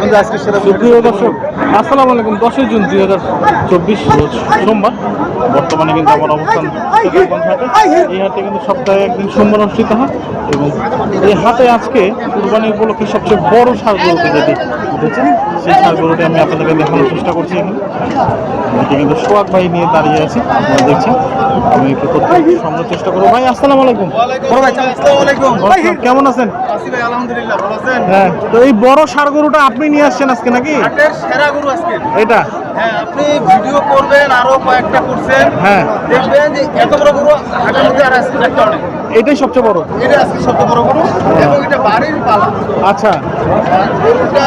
সুপ্রিয় দর্শক, আসসালামু আলাইকুম। দশই জুন দুই হাজার চব্বিশ রোজ সোমবার। বর্তমানে কিন্তু আমার অবস্থান এই হাটে কিন্তু সপ্তাহে একদিন সোমবার অনুষ্ঠিত হয় এবং এই হাটে আজকে কুরবানি উপলক্ষে সবচেয়ে বড় সার যেটি উঠেছে সেই গরুটি আমি আপনাদেরকে দেখানোর চেষ্টা করছি এখানে। এটি কিন্তু সোয়াক ভাই নিয়ে দাঁড়িয়ে আছে আপনারা দেখছেন। আমি একটু তথ্য সংগ্রহের চেষ্টা করব। ভাই আসসালামু আলাইকুম। বড় ভাই আসসালামু আলাইকুম। কেমন আছেন? আসি ভাই আলহামদুলিল্লাহ ভালো আছেন? হ্যাঁ তো এই বড় সার গরুটা আপনি নিয়ে আসছেন আজকে নাকি? হাটের সেরা গরু আজকে। এটা? হ্যাঁ আপনি ভিডিও করবেন আরও কয়েকটা করছেন। হ্যাঁ। দেখবেন যে এত বড় গরু হাটের মধ্যে আর আজকে একটা অনেক এটাই সবচেয়ে বড়? এটা আজকে সবচেয়ে বড় গরু এবং এটা বাড়ির পালা। আচ্ছা। গরুটার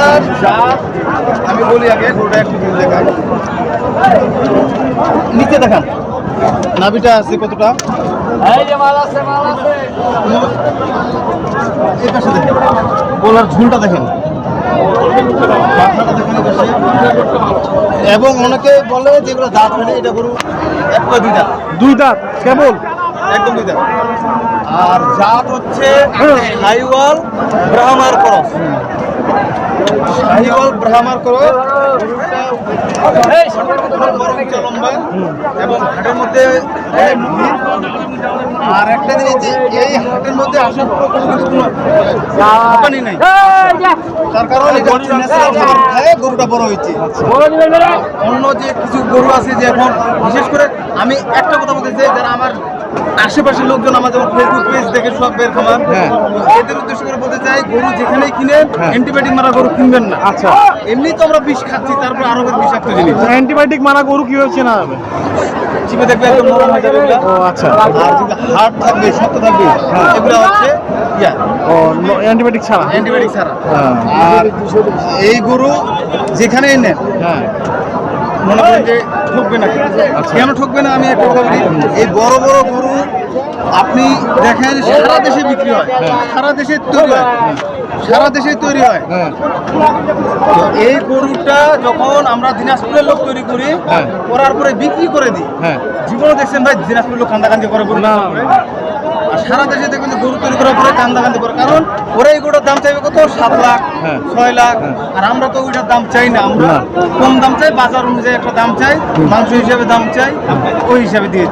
আমি বলি আগে গরুটা একটু দূর দেখাই নিচে দেখান। নাভিটা আছে কতটা? এই গোলার ঝুলটা দেখেন। দেখেন। এবং অনেকে বলে যেগুলো দাঁত হয় না, এটা গরু এক বা দুই দাঁত দুই দাঁত কেবল? একদম দুই দাঁত। আর জাত হচ্ছে হাইওয়াল ব্রাহ্মার করস। শাহিওয়াল ব্রাহ্মার লম্বা এবং হাটের মধ্যে আর একটা জিনিস যে এই হাটের মধ্যে আসার পর কোনো কিছু কোনো কোম্পানি নাই। তার কারণ গরুটা বড় হয়েছে। অন্য যে কিছু গরু আছে যে এখন বিশেষ করে আমি একটা কথা বলতে চাই যারা আমার আশেপাশের লোকজন আমাদের ফেসবুক পেজ দেখে সব বের খামার হ্যাঁ। এদের উদ্দেশ্য করে বলতে চাই গরু যেখানেই কিনে। অ্যান্টিবায়োটিক মারা গরু কিনবেন না। আচ্ছা। এমনি তো আমরা বিষ খাচ্ছি তারপর আরও বিষাক্ত জিনিস। অ্যান্টিবায়োটিক মারা গরু কীভাবে চেনা যাবে? চিপে দেখবে একদম নরম হয়ে যাবে ও আচ্ছা। আর যদি হার্ড থাকবে শক্ত থাকবে হ্যাঁ। এগুলো হচ্ছে ইয়া। ও অ্যান্টিবায়োটিক ছাড়া? অ্যান্টিবায়োটিক ছাড়া। হ্যাঁ। আর এই গরু যেখানেই নেন হ্যাঁ। মনে করেন যে ঠকবে না। আচ্ছা। কেন ঠকবে না? আমি একটা কথা বলি। এই বড় বড় গরু আপনি দেখেন সারা দেশে বিক্রি হয়। হ্যাঁ। সারা দেশে তৈরি হয়। সারা দেশে তৈরি হয়। হ্যাঁ। এই গরুটা যখন আমরা দিনাজপুরের লোক তৈরি করি হ্যাঁ। করার পরে বিক্রি করে দিই। জীবনে দেখছেন ভাই দিনাজপুরের লোক কান্দাকান্দি করে গরু না। আর সারা দেশে দেখবেন যে গরু তৈরি করার পরে কান্দাকান্দি করে কারণ ওরা এই গরুটার দাম চাইবে কত সাত লাখ হ্যাঁ। ছয় লাখ হ্যাঁ। আর আমরা তো ওইটার দাম চাই না আমরা কম দাম চাই বাজার অনুযায়ী একটা দাম চাই মাংস হিসাবে দাম চাই ওই হিসাবে দিয়ে।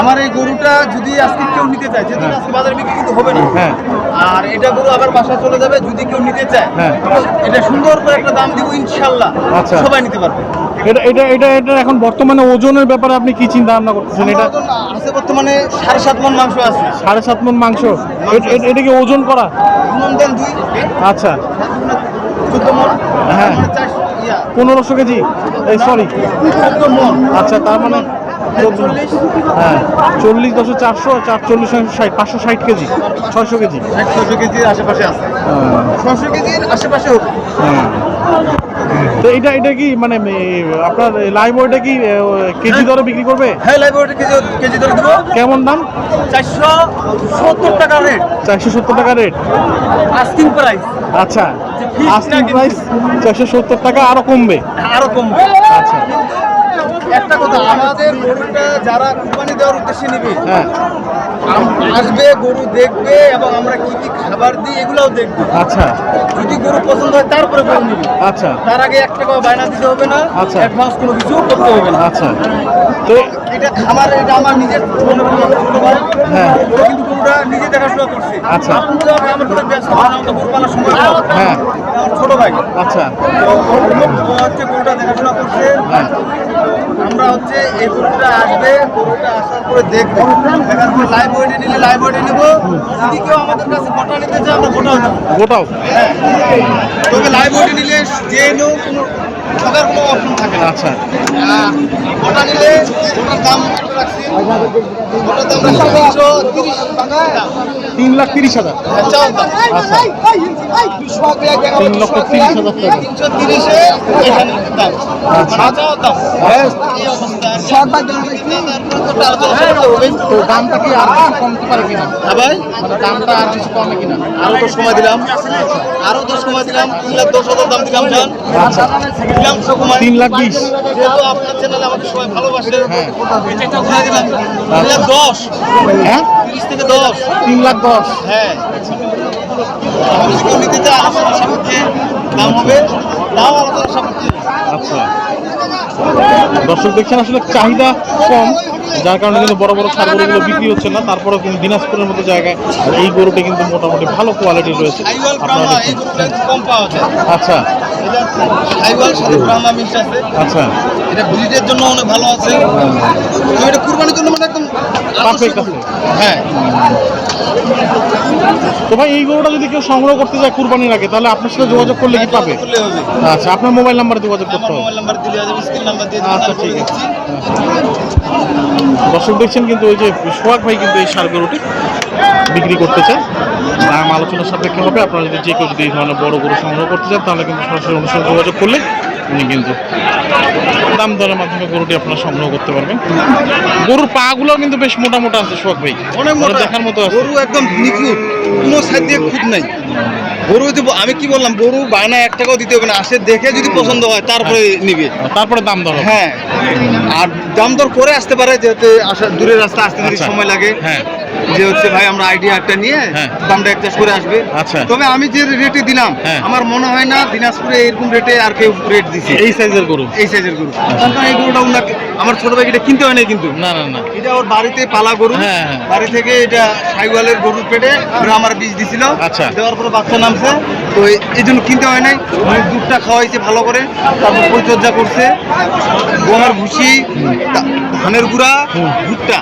আমার এই গরুটা যদি আজকে কেউ নিতে চায় যেহেতু। আজকে বাজারে বিক্রি কিন্তু হবে না। হ্যাঁ। আর এটা গরু আবার বাসা চলে যাবে যদি কেউ নিতে চায়। হ্যাঁ। এটা সুন্দর করে একটা দাম দিব ইনশাল্লাহ। আচ্ছা। সবাই নিতে পারবে। এটা এটা এটা এটা এখন বর্তমানে ওজনের ব্যাপারে আপনি কি চিন্তা ভাবনা করতেছেন? এটা আছে বর্তমানে সাড়ে সাত মন মাংস আছে। সাড়ে সাত মন মাংস। এটা কি ওজন করা? আচ্ছা। হ্যাঁ। পনেরোশো কেজি? এই সরি আচ্ছা তার মানে হ্যাঁ চল্লিশ দশো চারশো চার চল্লিশ ষাট পাঁচশো ষাট কেজি ছয়শো কেজি। ছশো কেজির আশেপাশে আছে। ছশো কেজির আশেপাশে হ্যাঁ। তো এটা এটা কি মানে আপনার লাইভ ওয়েটা কি কেজি দরে বিক্রি করবে? হ্যাঁ লাইব্রেরি কেজি কেজি ধরে দেবো। কেমন দাম? চারশো সত্তর টাকা রেট চারশো সত্তর টাকা রেট আস্কিং প্রাইস আচ্ছা আস্কিং প্রাইস চারশো সত্তর টাকা আরও কমবে। আরও কমবে। আচ্ছা। একটা কথা আমাদের গরুটা যারা কুরবানি দেওয়ার উদ্দেশ্যে নিবে হ্যাঁ। আসবে গরু দেখবে এবং আমরা কি কি খাবার দিই এগুলাও দেখবে। আচ্ছা। যদি গরু পছন্দ হয় তারপরে গরু নিবে। আচ্ছা। তার আগে এক টাকা বায়না দিতে হবে না আচ্ছা। অ্যাডভান্স কোনো কিছু করতে হবে না। আচ্ছা। তো এটা খামার এটা আমার নিজের হ্যাঁ। কিন্তু গরুটা নিজে দেখাশোনা করছে আচ্ছা। আমার কোনো ব্যস্ত না আমাদের গরু পালার সময়। হ্যাঁ। ছোট ভাই আচ্ছা তো হচ্ছে গরুটা দেখাশোনা করছে হ্যাঁ আমরা হচ্ছে এই গরুটা আসবে গরুটা আসার পরে দেখব। দেখার পরে লাইভ ওয়েটে নিলে লাইভ ওয়েটে নেব। যদি কেউ আমাদের কাছে গোটা নিতে চায় আমরা গোটাও নেব। গোটাও হ্যাঁ। তবে লাইভ ওয়েটে নিলে যে নেও কোনো ঠকার কোনো অপশন থাকে না। আচ্ছা। গোটা নিলে গোটার দাম রাখছি। গোটার দাম রাখছি তিনশো তিরিশ টাকা। তিন লাখ তিরিশ হাজার। হ্যাঁ, আচ্ছা। তিন লক্ষ তিরিশ হাজার টাকা। তিনশো তিরিশে দাম। আচ্ছা। দাম হ্যাঁ। তো দামটা কি আর কমতে পারে কিনা হ্যাঁ ভাই। দামটা আর কিছু কমে কিনা আরও তো সময় দিলাম। আরও তো সময় দিলাম। তিন লাখ দশ হাজার দাম দিলাম আচ্ছা দিলাম সময় তিন লাখ বিশ। যেহেতু আপনার চ্যানেলে আমাকে সবাই ভালোবাসে ঘুরে দিলাম। তিন লাখ দশ। হ্যাঁ? তিরিশ থেকে দশ। তিন লাখ দশ। হ্যাঁ। আমি যদি নিতে চাই সাপেক্ষে দাম হবে। তাও আলোচনা সাপেক্ষে আচ্ছা। দর্শক দেখছেন আসলে চাহিদা কম যার কারণে কিন্তু বড় বড় সার গরুগুলো বিক্রি হচ্ছে না। তারপরেও কিন্তু দিনাজপুরের মতো জায়গায় এই গরুটি কিন্তু মোটামুটি ভালো কোয়ালিটির রয়েছে। আপনারা আচ্ছা। আচ্ছা। এটা ব্রিডের জন্য অনেক ভালো আছে। তো এটা কুরবানির জন্য মানে একদম Perfect আছে। হ্যাঁ। তো ভাই এই গরুটা যদি কেউ সংগ্রহ করতে যায় কুরবানির আগে তাহলে আপনার সাথে যোগাযোগ করলে কি পাবে? আচ্ছা আপনার মোবাইল নাম্বারে যোগাযোগ করতে হবে। মোবাইল নাম্বার দিলে যাবে স্ক্রিন নাম্বার দিয়ে আচ্ছা, ঠিক আছে। দিচ্ছি দর্শক দেখছেন কিন্তু ওই যে সোহাগ ভাই কিন্তু এই সার গরুটি বিক্রি করতে চায়। দাম আলোচনা সাপেক্ষে হবে। আপনারা যদি যে কেউ যদি এই ধরনের বড় গরু সংগ্রহ করতে চান তাহলে কিন্তু সরাসরি অনুষ্ঠানে যোগাযোগ করলে উনি কিন্তু দাম দরের মাধ্যমে গরুটি আপনারা সংগ্রহ করতে পারবেন। গরুর পা গুলো কিন্তু বেশ মোটা মোটা আছে সোহাগ ভাই। অনেক মানে মোটা। দেখার মতো আছে। গরু একদম নিখুঁত। কোনো সাইড দিয়ে খুঁত নাই। গরু আমি কি বললাম গরু বায়না এক টাকাও দিতে হবে না আসে দেখে যদি পছন্দ হয় তারপরে নিবে। তারপরে দাম দর হ্যাঁ। আর দাম দর করে আসতে পারে যেহেতু আসা দূরের রাস্তা আসতে যদি আচ্ছা। সময় লাগে। হ্যাঁ। যে হচ্ছে ভাই আমরা আইডিয়া একটা নিয়ে হ্যাঁ। দামটা অ্যাডজাস্ট করে আসবে। আচ্ছা। তবে আমি যে রেটে দিলাম হ্যাঁ। আমার মনে হয় না দিনাজপুরে এরকম রেটে আর কেউ রেট দিছে। এই সাইজের গরু? এই সাইজের গরু। তার কারণ এই গরুটা উনাকে আমার ছোট ভাই এটা কিনতে হয় না কিন্তু। না না না। এটা ওর বাড়িতে পালা গরু। হ্যাঁ, হ্যাঁ। বাড়ি থেকে এটা সাইওয়ালের গরুর পেটে আমার বীজ দিছিল। আচ্ছা। দেওয়ার পরে বাচ্চা নামছে। তো এই- জন্য কিনতে হয় নাই। উনি দুধটা খাওয়াইছে ভালো করে। তারপর পরিচর্যা করছে। গমের ভুসি ধানের গুঁড়া। ভুট্টা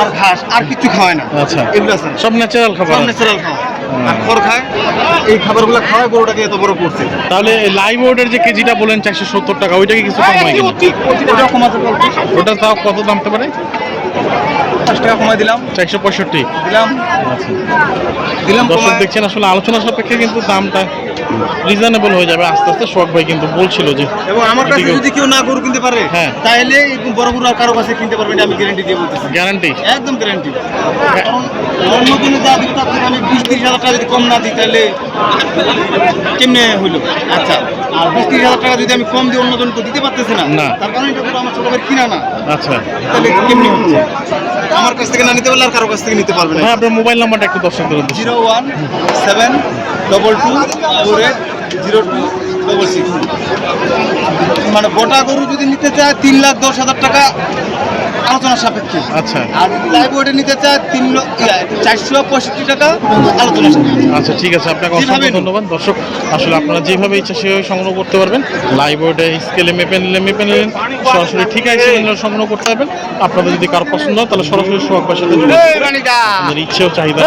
আর ঘাস আর কিছু খাওয়ায় না। আচ্ছা। এগুলো আছে। সব ন্যাচারাল খাবার। সব ন্যাচারাল খাওয়া। আর খড় খায়। এই খাবারগুলো গরুটাকে এত বড় করছে। তাহলে লাইভ যে কেজিটা বলেন চারশো সত্তর টাকা ওইটাকে কিছু কম হয় ওটা কমাতে ওটা তাও কত দাম পারে? পাঁচ টাকা কমাই দিলাম। চারশো পঁয়ষট্টি। দিলাম। দিলাম দর্শক দেখছেন আসলে আলোচনা সাপেক্ষে কিন্তু দামটা রিজনেবল হয়ে যাবে। আস্তে আস্তে শখ ভাই কিন্তু বলছিল যে এবং আমার কাছে যদি কেউ না গরু কিনতে পারে হ্যাঁ। তাহলে বড় গরু আর কারও কাছে কিনতে পারবেন এটা আমি গ্যারান্টি দিয়ে বলতেছি। গ্যারান্টি একদম গ্যারান্টি কারণ অন্য দিনে যা দিব তার থেকে আমি বিশ তিরিশ হাজার টাকা যদি কম না দিই তাহলে কেমনে হইল? আচ্ছা আর বিশ তিরিশ হাজার টাকা যদি আমি কম দিই অন্য জন তো দিতে পারতেছে না না। তার কারণে এটা আমার ছোট ভাই কিনা না। আচ্ছা। তাহলে কেমনি হচ্ছে? আমার কাছ থেকে না নিতে পারলে আর কারও কাছ থেকে নিতে পারবে না। আপনার মোবাইল নাম্বারটা একটু দর্শন উদ্দেশ্যে zero one seven double two four eight zero two double six. মানে গোটা গরু যদি নিতে চায় তিন লাখ দশ হাজার টাকা আলোচনা সাপেক্ষে। আচ্ছা। আর যদি লাইভ ওয়েটে নিতে চায় তিন চারশো পঁয়ষট্টি টাকা আলোচনা সাপেক্ষে। আচ্ছা ঠিক আছে। আপনাকে অসংখ্য ধন্যবাদ। দর্শক আসলে আপনারা যেভাবে ইচ্ছা সেভাবে সংগ্রহ করতে পারবেন। লাইভ ওয়েটে স্কেলে মেপে নিলে মেপে নিলেন সরাসরি ঠিক আছে সংগ্রহ করতে পারবেন। আপনাদের যদি কারও পছন্দ হয় তাহলে সরাসরি ভাইয়ের সাথে ইচ্ছে ও চাহিদা।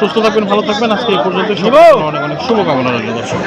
সুস্থ থাকবেন ভালো থাকবেন। আজকে এই পর্যন্ত অনেক অনেক শুভকামনা রইল দর্শক।